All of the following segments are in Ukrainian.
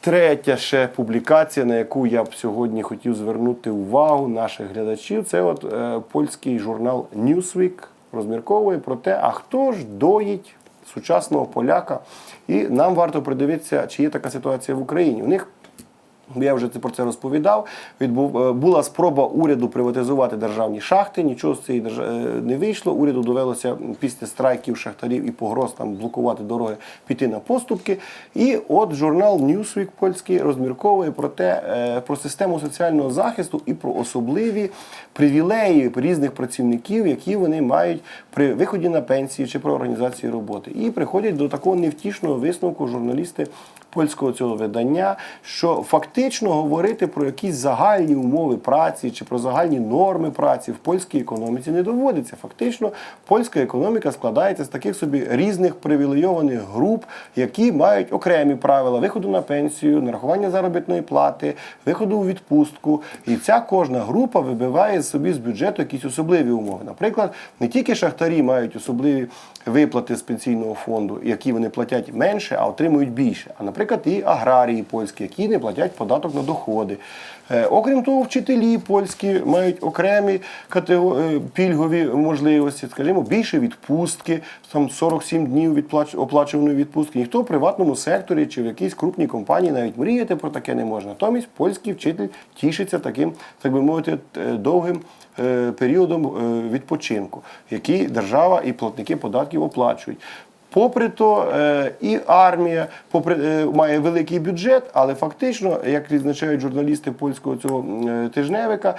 третя ще публікація, на яку я б сьогодні хотів звернути увагу наших глядачів, це от е, польський журнал Newsweek розмірковує про те, а хто ж доїть сучасного поляка. І нам варто придивитися, чи є така ситуація в Україні. У них я вже про це розповідав. Відбув е, була спроба уряду приватизувати державні шахти. Нічого з цієї е, не вийшло. Уряду довелося після страйків шахтарів і погроз там блокувати дороги, піти на поступки. І от журнал Newsweek польський розмірковує про те, е, про систему соціального захисту і про особливі привілеї різних працівників, які вони мають при виході на пенсію чи про організацію роботи. І приходять до такого невтішного висновку журналісти польського цього видання, що фактично говорити про якісь загальні умови праці чи про загальні норми праці в польській економіці не доводиться. Фактично, польська економіка складається з таких собі різних привілейованих груп, які мають окремі правила виходу на пенсію, нарахування заробітної плати, виходу у відпустку. І ця кожна група вибиває собі з бюджету якісь особливі умови. Наприклад, не тільки шахтарі мають особливі виплати з пенсійного фонду, які вони платять менше, а отримують більше. А наприклад, і аграрії польські, які не платять податок на доходи. Е, Окрім того, вчителі польські мають окремі е, пільгові можливості, скажімо, більше відпустки, там 47 днів оплачуваної відпустки. Ніхто в приватному секторі чи в якійсь крупній компанії навіть мріяти про таке не може. Натомість польський вчитель тішиться таким, так би мовити, е, довгим періодом відпочинку, який держава і платники податків оплачують. Попри то, е, і армія попри, е, має великий бюджет, але фактично, як відзначають журналісти польського цього е, тижневика,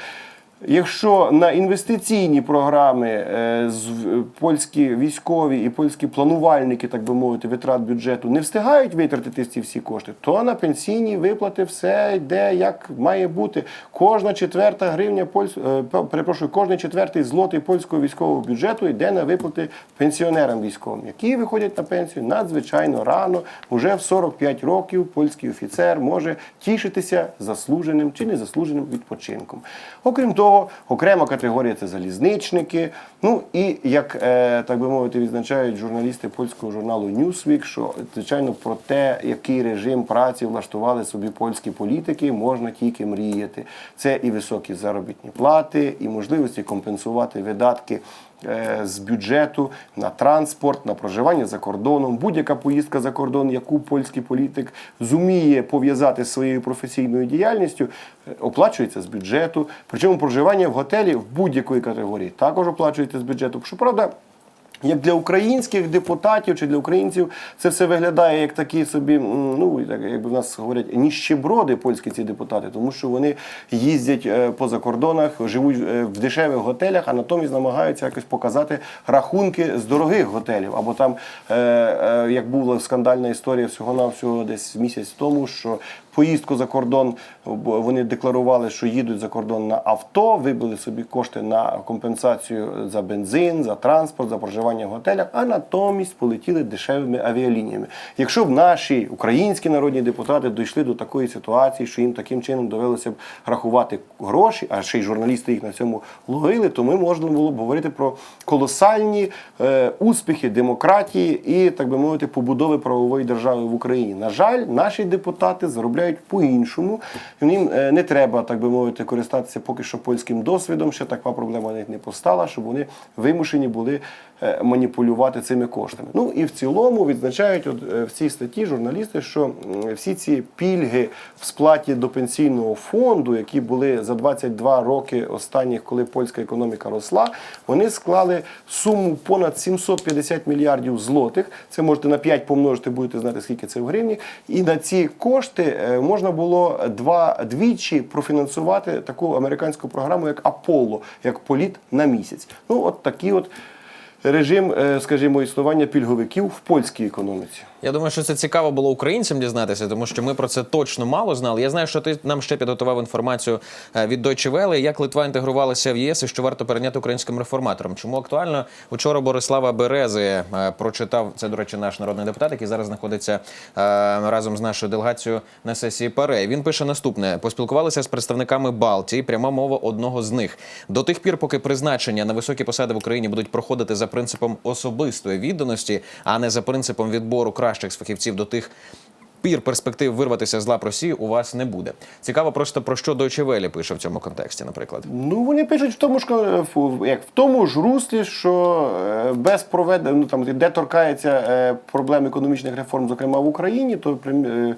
Якщо на інвестиційні програми е, з- польські військові і польські планувальники, так би мовити, витрат бюджету не встигають витратити ці всі кошти, то на пенсійні виплати все йде як має бути. Кожна четверта гривня польсь... е, перепрошую, кожний четвертий злотий польського військового бюджету йде на виплати пенсіонерам військовим, які виходять на пенсію надзвичайно рано. Уже в 45 років польський офіцер може тішитися заслуженим чи незаслуженим відпочинком. Окрім того, окрема категорія це залізничники. Ну і як е, так би мовити, відзначають журналісти польського журналу Newsweek, що звичайно про те, який режим праці влаштували собі польські політики, можна тільки мріяти. Це і високі заробітні плати, і можливості компенсувати видатки е, з бюджету на транспорт, на проживання за кордоном, будь-яка поїздка за кордон, яку польський політик зуміє пов'язати з своєю професійною діяльністю, е, оплачується з бюджету. Причому проживання в готелі в будь-якої категорії також оплачується з бюджету. Щоправда, як для українських депутатів чи для українців це все виглядає як такі собі, ну так якби в нас говорять, ніщеброди польські ці депутати, тому що вони їздять е, по закордонах, живуть е, в дешевих готелях, а натомість намагаються якось показати рахунки з дорогих готелів. Або там, е, як була скандальна історія всього навсього десь місяць тому, що поїздку за кордон вони декларували, що їдуть за кордон на авто, вибили собі кошти на компенсацію за бензин, за транспорт, за проживання в готелях, а натомість полетіли дешевими авіалініями. Якщо б наші українські народні депутати дійшли до такої ситуації, що їм таким чином довелося б рахувати гроші, а ще й журналісти їх на цьому ловили, то ми можна було б говорити про колосальні е, успіхи демократії і, так би мовити, побудови правової держави в Україні. На жаль, наші депутати заробляють по-іншому. Їм е, не треба, так би мовити, користатися поки що польським досвідом. Ще така проблема не постала, щоб вони вимушені були е, маніпулювати цими коштами. Ну і в цілому відзначають от, е, в цій статті журналісти, що всі ці пільги в сплаті до пенсійного фонду, які були за 22 роки останніх, коли польська економіка росла, вони склали суму понад 750 мільярдів злотих. Це можете на 5 помножити, будете знати, скільки це в гривні. І на ці кошти можна було два двічі профінансувати таку американську програму, як Аполло, як політ на місяць. Ну, от такі от режим, е, скажімо, існування пільговиків в польській економіці. Я думаю, що це цікаво було українцям дізнатися, тому що ми про це точно мало знали. Я знаю, що ти нам ще підготував інформацію е, від Deutsche Welle, як Литва інтегрувалася в єС і що варто перейняти українським реформаторам. Чому актуально? Учора Борислава Берези е, прочитав це, до речі, наш народний депутат, який зараз знаходиться разом з нашою делегацією на сесії ПАРЕ. Він пише наступне: поспілкувалися з представниками Балтії. Пряма мова одного з них до тих пір, поки призначення на високі посади в Україні будуть проходити за принципом особистої відданості, а не за принципом відбору кращих фахівців до тих пір перспектив вирватися з лап Росії у вас не буде. Цікаво, просто про що Deutsche Welle пише в цьому контексті, наприклад. Ну, вони пишуть в тому ж як в тому ж руслі, що е, без проведення, ну там де торкається е, проблем економічних реформ, зокрема в Україні, то е,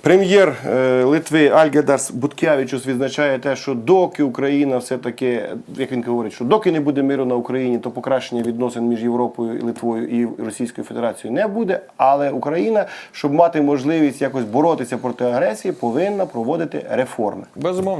прем'єр е, Литви Альгедарс Буткявічус відзначає те, що доки Україна все-таки, як він говорить, що доки не буде миру на Україні, то покращення відносин між Європою і Литвою і Російською Федерацією не буде. Але Україна, щоб мати можливість якось боротися проти агресії, повинна проводити реформи. Безумовно.